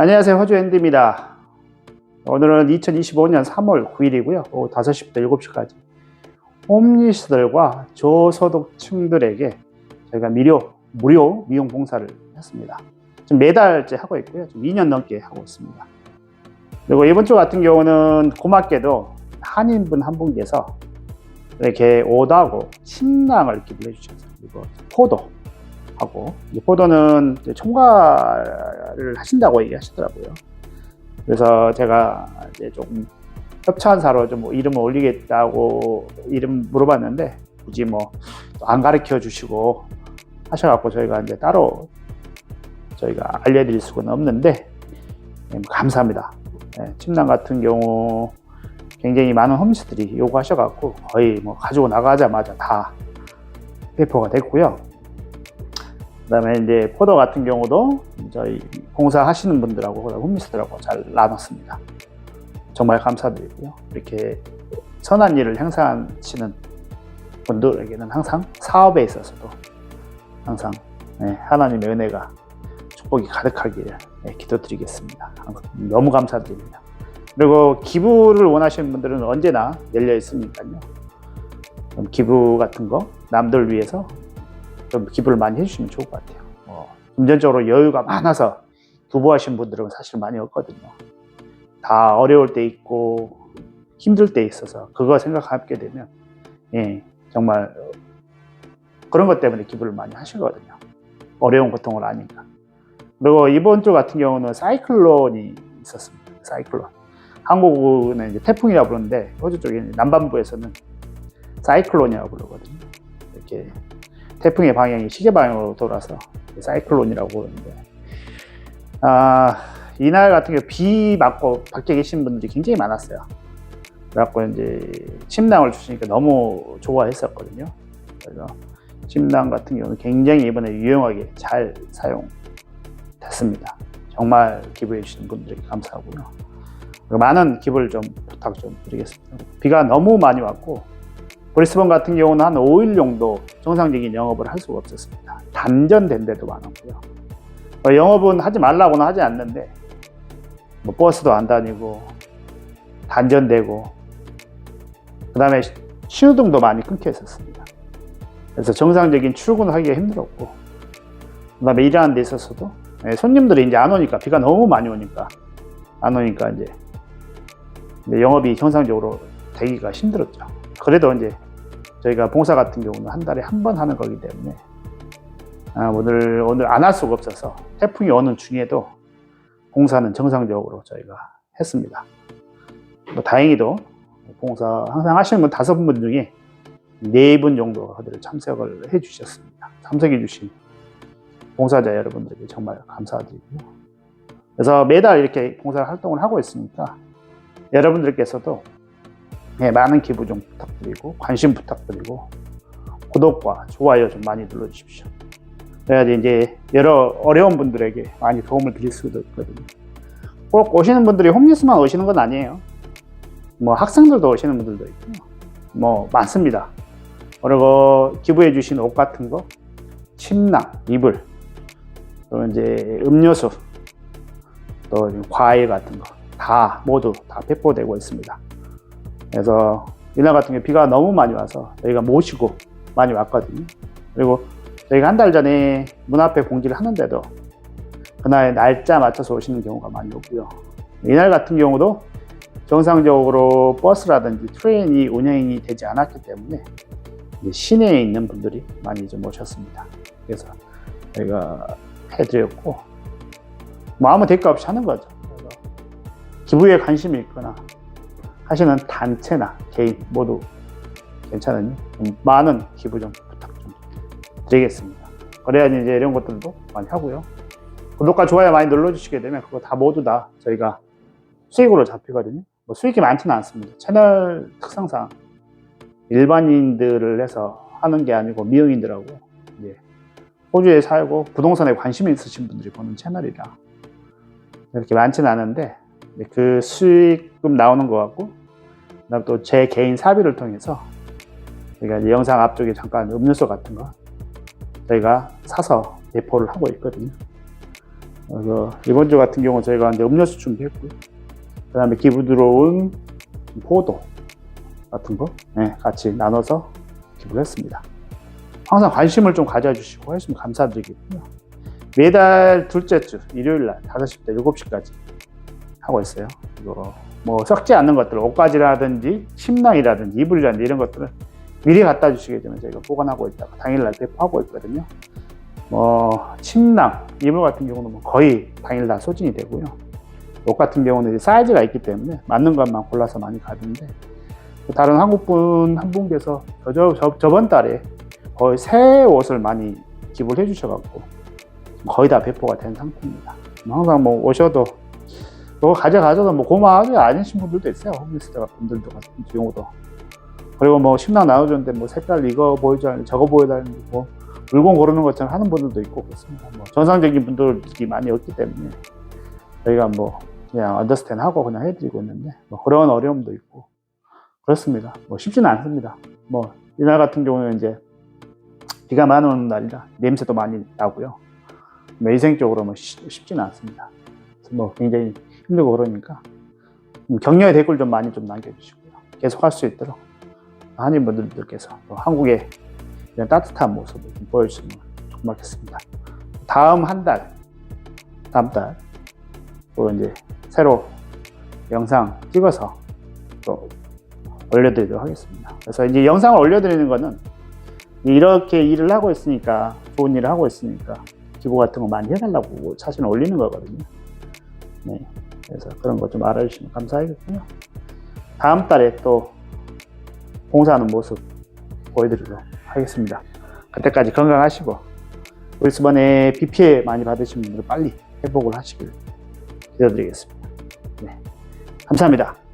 안녕하세요. 호주 앤디입니다. 오늘은 2025년 3월 9일이고요. 오후 5시부터 7시까지 홈리스들과 저소득층들에게 저희가 무료, 무료 미용 봉사를 했습니다. 지금 매달째 하고 있고요. 지금 2년 넘게 하고 있습니다. 그리고 이번 주 같은 경우는 고맙게도 한인분 한 분께서 이렇게 오다고 침낭을 기부해 주셨어요. 그리고 포도 하고 이제 총괄을 하신다고 얘기하시더라고요. 그래서 제가 이제 조금 협찬사로 좀 뭐 이름을 올리겠다고 이름 물어봤는데 굳이 뭐 안 가르쳐 주시고 하셔갖고 저희가 이제 따로 저희가 알려드릴 수는 없는데 네, 뭐 감사합니다. 네, 침낭 같은 경우 굉장히 많은 홈리스들이 요구하셔갖고 거의 뭐 가지고 나가자마자 다 배포가 됐고요. 그다음에 이제 포도 같은 경우도 저희 봉사하시는 분들하고 그다음 홈리스들하고 잘 나눴습니다. 정말 감사드리고요. 이렇게 선한 일을 행사하시는 분들에게는 항상 사업에 있어서도 항상 네, 하나님의 은혜가 축복이 가득하기를 네, 기도드리겠습니다. 너무 감사드립니다. 그리고 기부를 원하시는 분들은 언제나 열려 있으니까요. 좀 기부 같은 거 남들 위해서 좀 기부를 많이 해주시면 좋을 것 같아요. 뭐, 금전적으로 여유가 많아서 기부하신 분들은 사실 많이 없거든요. 다 어려울 때 있고 힘들 때 있어서 그거 생각하게 되면 예, 정말 그런 것 때문에 기부를 많이 하시거든요. 어려운 고통을 아니까. 그리고 이번 주 같은 경우는 사이클론이 있었습니다. 사이클론. 한국은 이제 태풍이라 부르는데 호주 쪽에 남반부에서는 사이클론이라고 부르거든요. 이렇게 태풍의 방향이 시계 방향으로 돌아서 사이클론이라고 부르는데 아 이날 같은 경우 비 맞고 밖에 계신 분들이 굉장히 많았어요. 그래갖고 이제 침낭을 주시니까 너무 좋아했었거든요. 그래서 침낭 같은 경우는 굉장히 이번에 유용하게 잘 사용됐습니다. 정말 기부해 주신 분들에게 감사하고요. 많은 기부를 좀 부탁 좀 드리겠습니다. 비가 너무 많이 왔고 브리스번 같은 경우는 한 5일 정도 정상적인 영업을 할 수가 없었습니다. 단전된 데도 많았고요. 어, 영업은 하지 말라고는 하지 않는데 뭐 버스도 안 다니고 단전되고 그 다음에 신호등도 많이 끊겨 있었습니다. 그래서 정상적인 출근을 하기가 힘들었고 그 다음에 일하는 데 있어서도 예, 손님들이 이제 안 오니까 비가 너무 많이 오니까 안 오니까 이제 영업이 정상적으로 되기가 힘들었죠. 그래도 이제 저희가 봉사 같은 경우는 한 달에 한 번 하는 거기 때문에 아, 오늘 오늘 안 할 수가 없어서 태풍이 오는 중에도 봉사는 정상적으로 저희가 했습니다. 뭐 다행히도 봉사 항상 하시는 분 다섯 분 중에 네 분 정도가 그대로 참석을 해 주셨습니다. 참석해 주신 봉사자 여러분들에게 정말 감사드리고요. 그래서 매달 이렇게 봉사 활동을 하고 있으니까 여러분들께서도 네, 많은 기부 좀 부탁드리고 관심 부탁드리고 구독과 좋아요 좀 많이 눌러주십시오. 그래야지 이제 여러 어려운 분들에게 많이 도움을 드릴 수도 있거든요. 꼭 오시는 분들이 홈리스만 오시는 건 아니에요. 뭐 학생들도 오시는 분들도 있고 뭐 많습니다. 그리고 기부해 주신 옷 같은 거, 침낭, 이불, 또 이제 음료수, 또 과일 같은 거 다 모두 다 배포되고 있습니다. 그래서 이날 같은 경우 비가 너무 많이 와서 저희가 모시고 많이 왔거든요. 그리고 저희가 한 달 전에 문 앞에 공지를 하는데도 그날 날짜 맞춰서 오시는 경우가 많이 오고요. 이날 같은 경우도 정상적으로 버스라든지 트레인이 운행이 되지 않았기 때문에 시내에 있는 분들이 많이 좀 오셨습니다. 그래서 저희가 해드렸고 뭐 아무 대가 없이 하는 거죠. 그래서 기부에 관심이 있거나 하시는 단체나 개인 모두 좀 많은 기부 좀 부탁 좀 드리겠습니다. 그래야지 이제 이런 것들도 많이 하고요. 구독과 좋아요 많이 눌러주시게 되면 그거 다 모두 다 저희가 수익으로 잡히거든요. 뭐 수익이 많지는 않습니다. 채널 특성상 일반인들을 해서 하는 게 아니고 미용인들하고 이제 호주에 살고 부동산에 관심이 있으신 분들이 보는 채널이라 이렇게 많지는 않은데 그 수익금 나오는 것 같고 그다음 또 제 개인 사비를 통해서 저희가 이제 영상 앞쪽에 잠깐 음료수 같은 거 저희가 사서 배포를 하고 있거든요. 그래서 이번 주 같은 경우 저희가 이제 음료수 준비했고요. 그 다음에 기부 들어온 포도 같은 거 네, 같이 나눠서 기부를 했습니다. 항상 관심을 좀 가져주시고 해주시면 감사드리겠고요. 매달 둘째 주 일요일 날 5시부터 7시까지 하고 있어요. 이거 뭐 썩지 않는 것들, 옷가지라든지 침낭이라든지 이불이라든지 이런 것들은 미리 갖다 주시게 되면 저희가 보관하고 있다가 당일날 배포하고 있거든요. 뭐 침낭, 이불 같은 경우는 뭐 거의 당일날 소진이 되고요. 옷 같은 경우는 이제 사이즈가 있기 때문에 맞는 것만 골라서 많이 가는데 또 다른 한국분 한 분께서 저, 저, 저번 달에 거의 새 옷을 많이 기부를 해주셔갖고 거의 다 배포가 된 상태입니다. 항상 뭐 오셔도 뭐 가져가셔도 뭐 고마워하지 않으신 분들도 있어요. 홈리스트 분들도 같은 경우도. 그리고 뭐 심랑 나눠줬는데 뭐 색깔 이거 보여줘야 저거 보여달라는 뭐 물건 고르는 것처럼 하는 분들도 있고 그렇습니다. 뭐 정상적인 분들이 많이 없기 때문에 저희가 뭐 그냥 언더스탠 하고 그냥 해드리고 있는데 뭐 그런 어려움도 있고 그렇습니다. 뭐 쉽지는 않습니다. 뭐 이날 같은 경우는 이제 비가 많이 오는 날이라 냄새도 많이 나고요. 뭐 위생적으로 뭐 쉽- 쉽지는 않습니다. 뭐 굉장히 힘들고 그러니까 음, 격려의 댓글 좀 많이 좀 남겨주시고요. 계속 할 수 있도록 한인분들께서 또 한국의 이런 따뜻한 모습을 좀 보여주시면 고맙겠습니다. 다음 한 달, 다음 달, 또 이제 새로 영상 찍어서 또 올려드리도록 하겠습니다. 그래서 이제 영상을 올려드리는 거는 이렇게 일을 하고 있으니까, 좋은 일을 하고 있으니까, 기부 같은 거 많이 해달라고 사실 올리는 거거든요. 네. 그래서 그런 거좀 알아주시면 감사하겠고요. 다음 달에 또 봉사하는 모습 보여드리도록 하겠습니다. 그때까지 건강하시고 리스번에 비 피해 많이 받으신 분들 빨리 회복을 하시길 기도드리겠습니다. 네. 감사합니다.